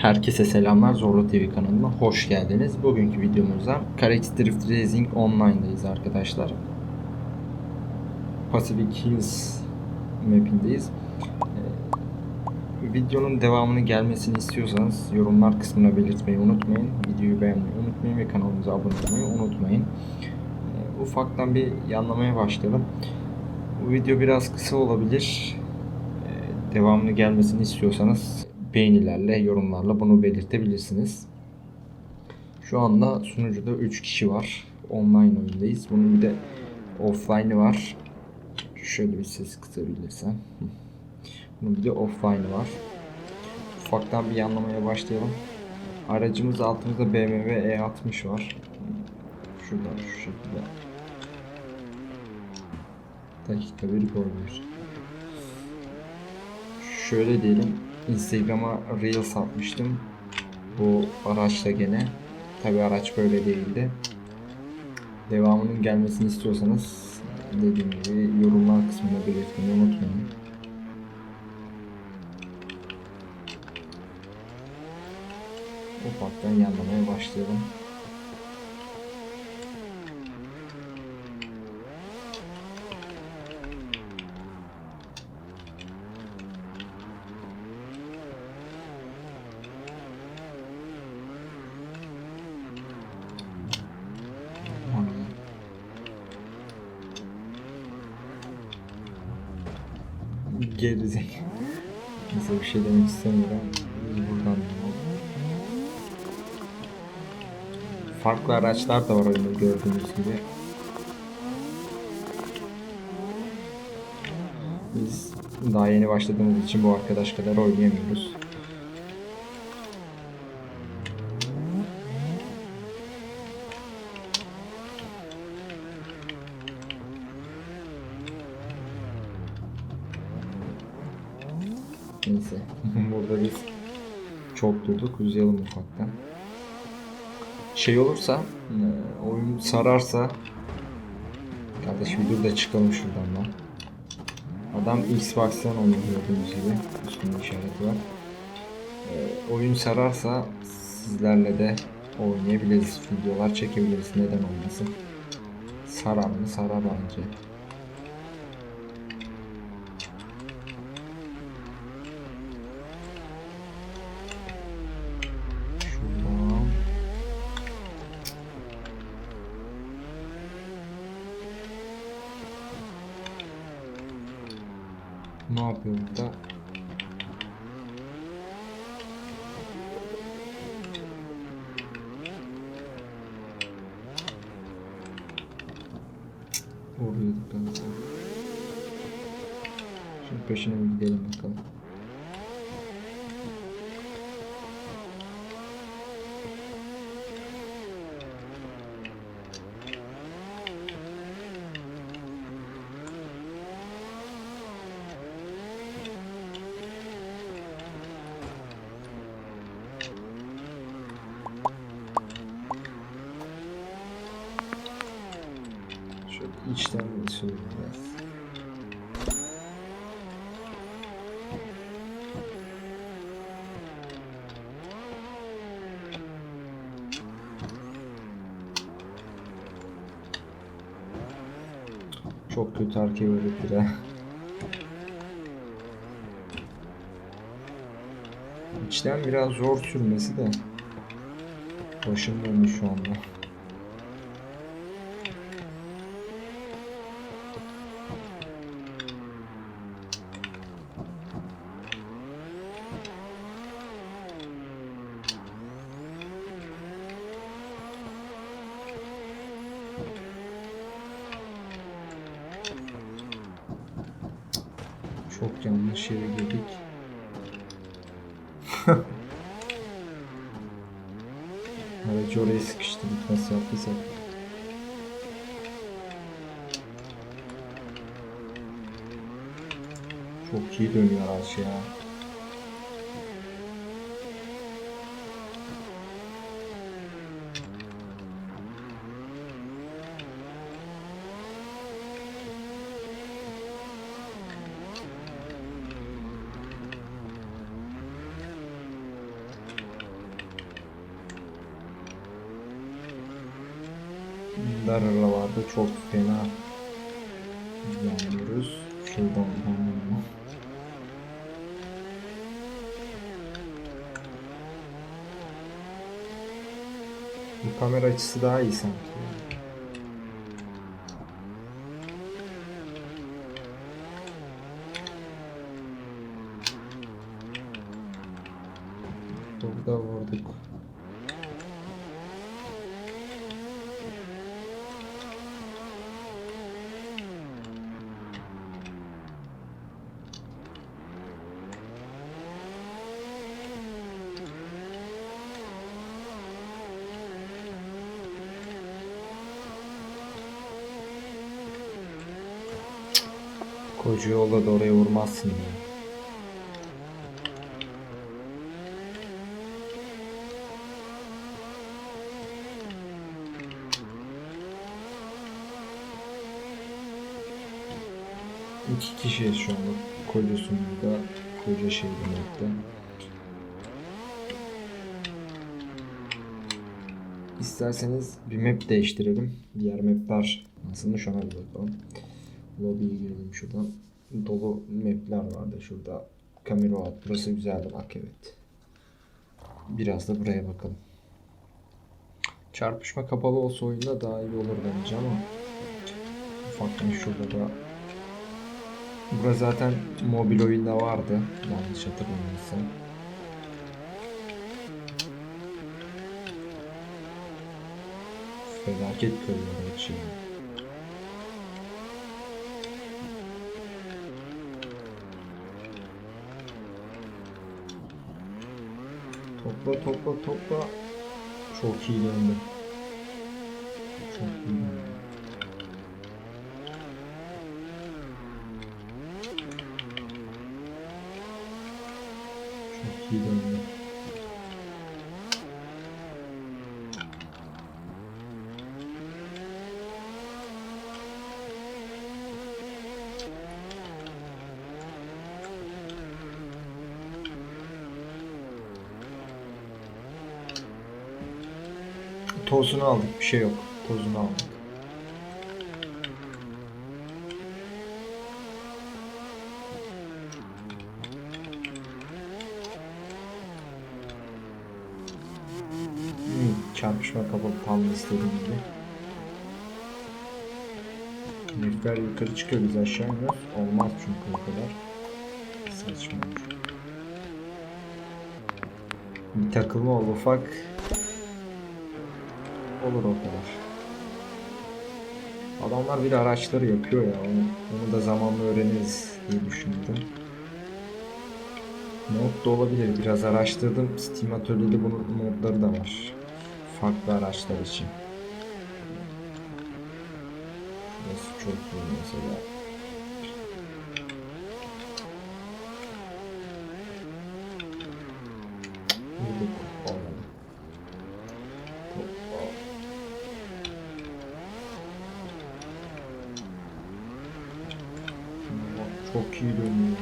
Herkese selamlar Zorlu TV kanalına hoş geldiniz. Bugünkü videomuzda Carex Drift Racing Online'dayız arkadaşlar. Pacific Hills mapindeyiz. Ee, videonun devamını gelmesini istiyorsanız yorumlar kısmına belirtmeyi unutmayın. Videoyu beğenmeyi unutmayın ve kanalımıza abone olmayı unutmayın. Ee, ufaktan bir yanlamaya başlayalım. Bu video biraz kısa olabilir. Ee, devamını gelmesini istiyorsanız beğenilerle, yorumlarla bunu belirtebilirsiniz. Şu anda sunucuda 3 kişi var. Online oyundayız. Bunun bir de offline'ı var. Şöyle bir ses kısabilirsem. Bunun bir de offline'ı var. Ufaktan bir yanlamaya başlayalım. Aracımız altımızda BMW E60 var. Şuradan şu şekilde. Dakika bir koyuyoruz. Şöyle diyelim. Instagram'a Reels atmıştım. Bu araçla gene. Tabi araç böyle değildi. Devamının gelmesini istiyorsanız dediğim gibi yorumlar kısmında belirtmeyi unutmayın. Ufaktan yanlamaya başlayalım. Gerizek. Neyse bir şey demek istemiyorum. Buradan Farklı araçlar da var oyunda gördüğünüz gibi. Biz daha yeni başladığımız için bu arkadaş kadar oynayamıyoruz. Neyse. Burada biz çok durduk. Uzayalım ufaktan. Şey olursa, e, oyun sararsa Kardeş bir dur da çıkalım şuradan lan. Adam Xbox'tan oynuyor gördüğünüz gibi. Üstünde işareti var. E, oyun sararsa sizlerle de oynayabiliriz. Videolar çekebiliriz. Neden olmasın. Sarar mı? Sarar bence. Şuradan. Ne yapıyor burada? Ben sana. Şimdi peşine bir gidelim bakalım. Şöyle içten biraz. Çok kötü arkaya öğretir ha. İçten biraz zor sürmesi de. Başım döndü şu anda. Çok yanlış yere girdik. Aracı oraya sıkıştırdık nasıl yaptıysak. Çok iyi dönüyor araç ya. Dararalarda çok fena yanıyoruz. Şuradan yanıyor. Bu kamera açısı daha iyi sanki. Burada vurduk. Koca yolla da oraya vurmazsın ya. İki kişiyiz şu anda. Koca sunumda, koca şehirde. İsterseniz bir map değiştirelim. Diğer mapler nasılmış ona bir bakalım. Lobby'ye girelim şuradan. Dolu mapler vardı şurada. Camera burası güzeldi bak evet. Biraz da buraya bakalım. Çarpışma kapalı olsa oyunda daha iyi olur bence ama ufaktan şurada da Burası zaten mobil oyunda vardı. Yanlış hatırlamıyorsam. Felaket kırıyorlar içi. Topla topla topla. Çok iyi döndü. Çok iyi döndü. Çok iyi döndü. Tozunu aldık. Bir şey yok. Tozunu aldık. Hmm, çarpışma kapalı tam istediğim gibi. Herifler yukarı çıkıyor biz aşağı iniyoruz. Olmaz çünkü o kadar. Saçma. Bir takılma oldu ufak. Olur o kadar. Adamlar bir araçları yapıyor ya. Onu, onu da zamanla öğreniriz diye düşündüm. Mod da olabilir. Biraz araştırdım. Steam Atölye'de bunun modları da var. Farklı araçlar için. Burası çok iyi mesela. Vurduk. Olmadı. Hoppa. Bak, Çok iyi dönüyor.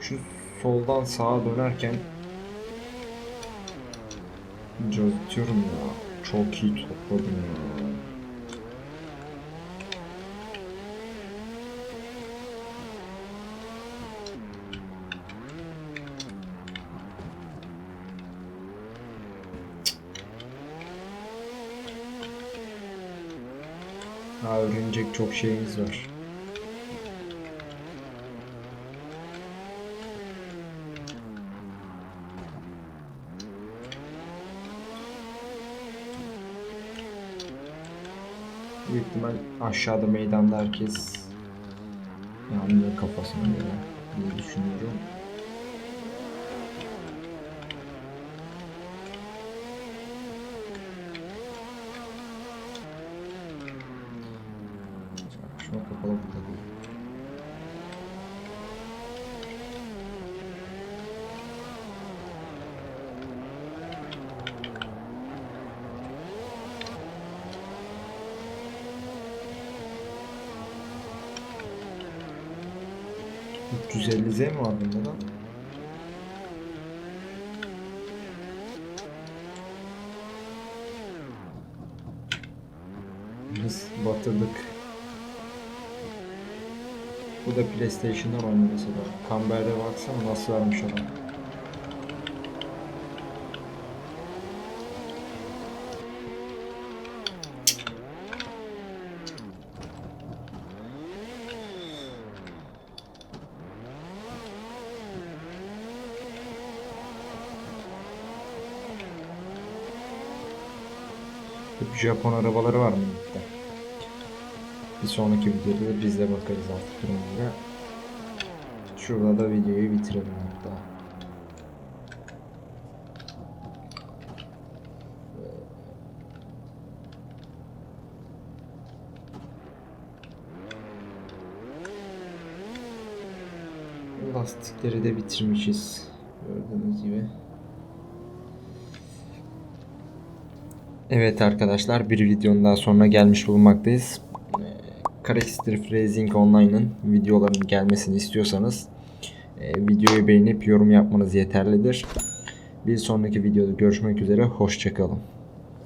Şu soldan sağa dönerken Cazıtıyorum ya. Çok iyi topladım ya. Daha öğrenecek çok şeyimiz var. Büyük ihtimal aşağıda meydanda herkes yanıyor kafasına göre diye düşünüyorum. Kapalı burada değil. 350Z mi var bunda da? Biz batırdık. Bu da PlayStation'dan oynuyor mesela. Kamber'e baksana nasıl vermiş. Hep Japon arabaları var mı? Bir sonraki videoda da biz de bakarız artık durumlara. Şurada da videoyu bitirelim hatta. Lastikleri de bitirmişiz. Gördüğünüz gibi. Evet arkadaşlar bir videonun daha sonuna gelmiş bulunmaktayız. Crash Drift Racing Online'ın videolarının gelmesini istiyorsanız e, videoyu beğenip yorum yapmanız yeterlidir. Bir sonraki videoda görüşmek üzere hoşçakalın.